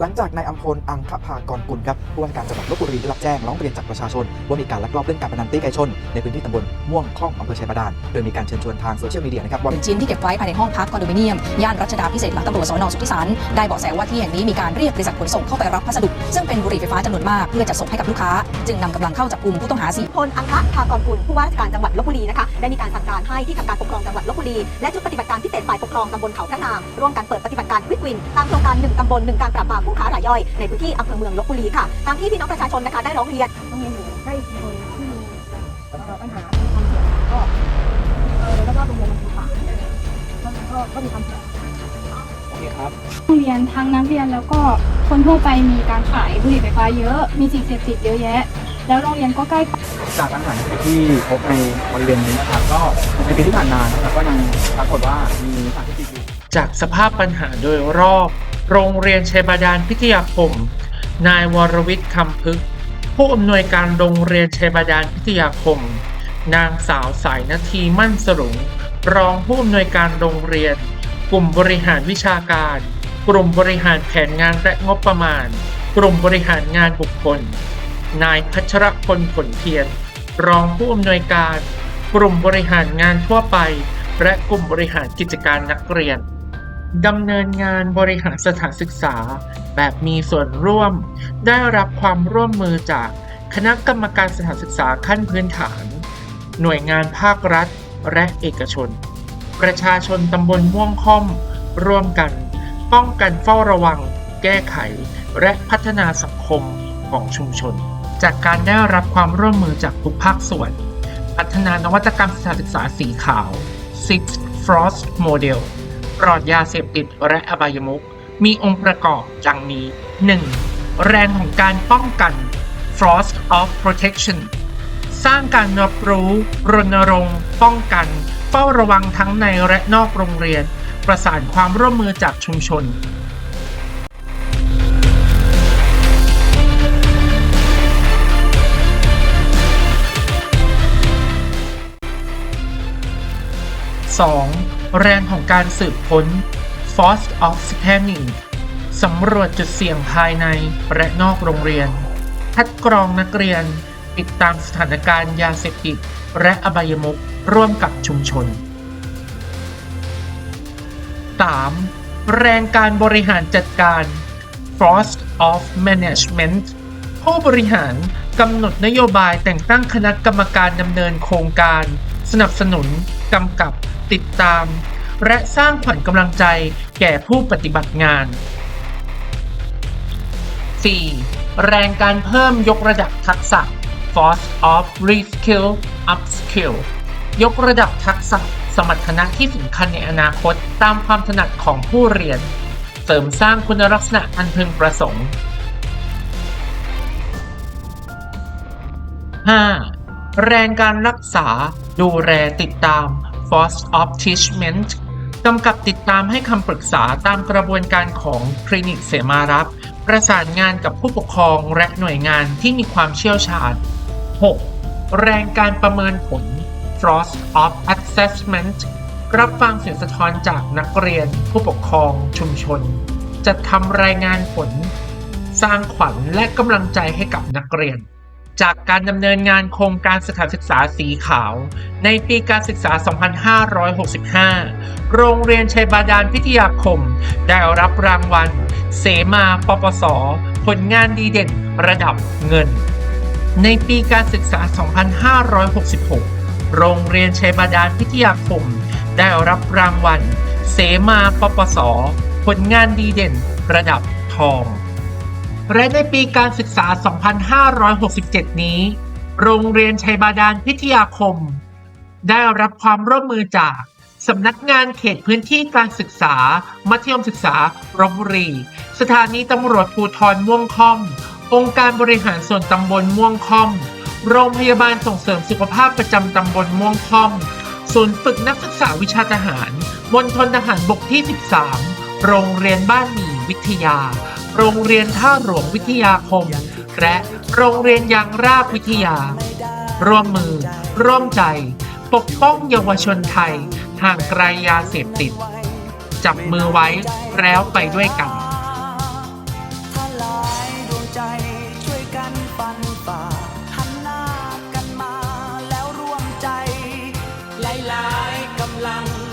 หลังจากนายอัมพลอังคภากรกุลครับผู้ว่าราชการจังหวัดลบบุรีได้รับแจ้งร้องเรียนจากประชาชน ว่ามีการลักลอบเล่นการพนันตีไก่ชน ในพื้นที่ตำบลม่วงคล่องอำเภอชัยบาดาลโดยมีการเชิญชวนทางโซเชียลมีเดียนะครับว่าหนึ่งชิ้นที่เก็บไว้ภายในห้องพักคอนโดมิเนียมย่านรัชดาพิเศษหลังตำรวจสนสุทธิสารได้เบาะแสว่าที่แห่งนี้มีการเรียกบริษัทขนส่งเข้าไปรับพัสดุซึ่งเป็นบุหรี่ไฟฟ้าจำนวนมากเพื่อจะส่งให้กับลูกค้า จึงนำกำลังเข้าจับกลุ่มผู้ต้องหาสี่พลอังคะภากรกุลผู้ว่าราชการจังหวัดลบบุรีนะคะได้มีการสั่งการให้ที่ทำการปกครองจังหวัดลบบุรีและชุดปฏิบัติการพิเศษฝ่ายปกครองตำบลเขาพระนามร่วมกันเปิดปฏิบัติการควิกวินตามโครงการหนึ่งตำบลหนึ่งการปราบปรามผู้ค้ารายย่อยในพื้นที่อำเภอเมืองลบบุรีค่ะ ตามที่พี่น้องประชาชนนะคะได้ร้องเรียนโรงเรียนอยู่ใกล้คนที่มีเอ่อปัญหามีความเสี่ยงก็เออแล้วก็โรงเรียนมันอยู่ป่าก็ก็ก็มีความเสี่ยงโรงเรียนทั้งนักเรียนแล้วก็คนทั่วไปมีการขายบุหรี่ไฟฟ้าเยอะ มีสิ่งเสพติดเยอะแยะ แล้วโรงเรียนก็ใกล้ จากปัญหาที่พบในบริเวณนี้นะครับก็ในปีที่ผ่านมานะครับก็ยังปรากฏว่ามีสารเสพติดอยู่จากสภาพปัญหาโดยรอบ โรงเรียนชัยบาดาลพิทยาคม นายวรวิทย์คำพึกษ์ผู้อำนวยการโรงเรียนชัยบาดาลพิทยาคม นางสาวสายนาทีมั่นสรุง รองผู้อำนวยการโรงเรียน กลุ่มบริหารวิชาการ กลุ่มบริหารแผนงานและงบประมาณ กลุ่มบริหารงานบุคคล นายพัชรพลผลเทียน รองผู้อำนวยการ กลุ่มบริหารงานทั่วไป และกลุ่มบริหารกิจการนักเรียน ดำเนินงานบริหารสถานศึกษา แบบมีส่วนร่วม ได้รับความร่วมมือจากคณะกรรมการสถานศึกษาขั้นพื้นฐาน หน่วยงานภาครัฐ และเอกชน ประชาชนตำบลม่วงค่อม ร่วมกัน ป้องกันเฝ้าระวัง แก้ไข และพัฒนาสังคมของชุมชน จากการได้รับความร่วมมือจากทุกภาคส่วน พัฒนานวัตกรรมสถานศึกษาสีขาว Six Frost Model ปลอดยาเสพติดและอบายมุขมีองค์ประกอบดังนี้ 1. แรงของการป้องกัน Frost of Protection สร้างการรับรู้ รณรงค์ ป้องกัน เฝ้าระวังทั้งในและนอกโรงเรียน ประสานความร่วมมือจากชุมชน 2. แรงของการสืบค้น Force of Scanning สำรวจจุดเสี่ยงภายในและนอกโรงเรียน คัดกรองนักเรียน ติดตามสถานการณ์ยาเสพติด และอบายมุขร่วมกับชุมชน 3. แรงการบริหารจัดการ Force of Management ผู้บริหารกำหนดนโยบายแต่งตั้งคณะกรรมการดำเนินโครงการ สนับสนุนกำกับ ติดตาม และสร้างขวัญกำลังใจแก่ผู้ปฏิบัติงาน 4. แรงการเพิ่มยกระดับทักษะ Force of Reskill Upskill ยกระดับทักษะสมรรถนะที่สำคัญในอนาคตตามความถนัดของผู้เรียน เสริมสร้างคุณลักษณะอันพึงประสงค์ 5. แรงการรักษาดูแลติดตาม Force of Teachment กำกับติดตามให้คำปรึกษาตามกระบวนการของคลินิกเสมารับ ประสานงานกับผู้ปกครองและหน่วยงานที่มีความเชี่ยวชาญ 6. แรงการประเมินผล Force of Assessment รับฟังเสียงสะท้อนจากนักเรียน ผู้ปกครองชุมชน จัดทำรายงานผล สร้างขวัญและกำลังใจให้กับนักเรียน จากการดำเนินงานโครงการสถานศึกษาสีขาว ในปีการศึกษา 2565 โรงเรียนชัยบาดาลพิทยาคม ได้รับรางวัล เสมาปปส ผลงานดีเด่นระดับเงิน ในปีการศึกษา 2566 โรงเรียนชัยบาดาลพิทยาคม ได้รับรางวัล เสมาปปส ผลงานดีเด่นระดับทอง และในปีการศึกษา 2567 นี้ โรงเรียนชัยบาดาลพิทยาคม ได้รับความร่วมมือจากสำนักงานเขตพื้นที่การศึกษา มัธยมศึกษารบบุรี สถานีตำรวจภูธรม่วงค่อม องค์การบริหารส่วนตำบลม่วงค่อม โรงพยาบาลส่งเสริมสุขภาพประจำตำบลม่วงค่อม ศูนย์ฝึกนักศึกษาวิชาทหาร มณฑลทหารบกที่ 13 โรงเรียนบ้านหมี่วิทยา โรงเรียนท่าหลวงวิทยาคม และโรงเรียนยางรากวิทยา ร่วมมือ ร่วมใจ ปกป้องเยาวชนไทยห่างไกลยาเสพติด จับมือไว้แล้วไปด้วยกัน